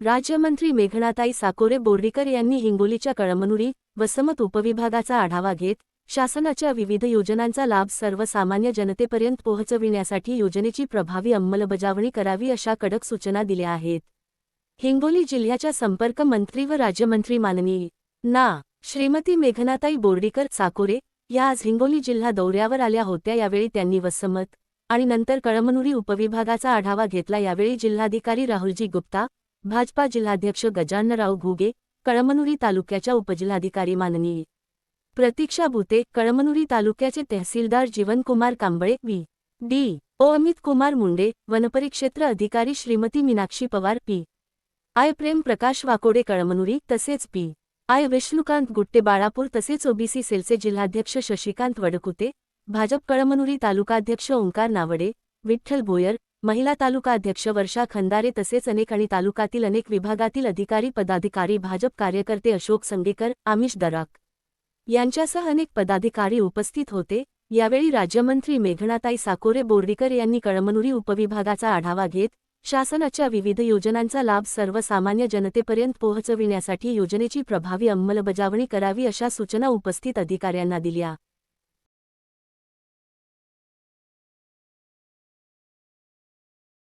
राज्यमंत्री मेघनाताई साकोरे बोर्डीकर यांनी हिंगोलीच्या कळमनुरी वसमत उपविभागाचा आढावा घेत शासनाच्या विविध योजनांचा लाभ सर्वसामान्य जनतेपर्यंत पोहोचविण्यासाठी योजनेची प्रभावी अंमलबजावणी करावी अशा कडक सूचना दिल्या आहेत. हिंगोली जिल्ह्याच्या संपर्क मंत्री व राज्यमंत्री माननीय ना. श्रीमती मेघनाताई बोर्डीकर साकोरे या आज हिंगोली जिल्हा दौऱ्यावर आल्या होत्या यावेळी त्यांनी वसमत आणि नंतर कळमनुरी उपविभागाचा आढावा घेतला यावेळी जिल्हाधिकारी राहुलजी गुप्ता भाजपा जिल्हाध्यक्ष गजाननराव घुगे कळमनुरी तालुक्याच्या उपजिल्हाधिकारी माननीय. प्रतीक्षा भुते कळमनुरी तालुक्याचे तहसीलदार Jeevankumar Kamble V. D. O. Amit Kumar Munde वनपरिक्षेत्र अधिकारी श्रीमती मीनाक्षी पवार पी. आय. प्रेम प्रकाश वाकोडे कळमनुरी तसेच पी. आय. विष्णुकांत गुट्टे बाळापूर तसेच ओबीसी सेलचे जिल्हाध्यक्ष शशिकांत वडकुते भाजप कळमनुरी तालुकाध्यक्ष ओंकार नावडे विठ्ठल भोयर महिला तालुका अध्यक्ष वर्षा खंदारे तसेच अनेक आणि तालुक्यातील अनेक विभागातील अधिकारी पदाधिकारी भाजप कार्यकर्ते अशोक संगेकर आमिष दराक यांच्यासह अनेक पदाधिकारी उपस्थित होते. यावेळी राज्यमंत्री मेघनाताई साकोरे बोर्डीकर यांनी कळमनुरी उपविभागाचा आढावा घेत शासनाच्या विविध योजनांचा लाभ सर्वसामान्य जनतेपर्यंत पोहोचविण्यासाठी योजनेची प्रभावी अंमलबजावणी करावी अशा सूचना उपस्थित अधिकाऱ्यांना दिल्या.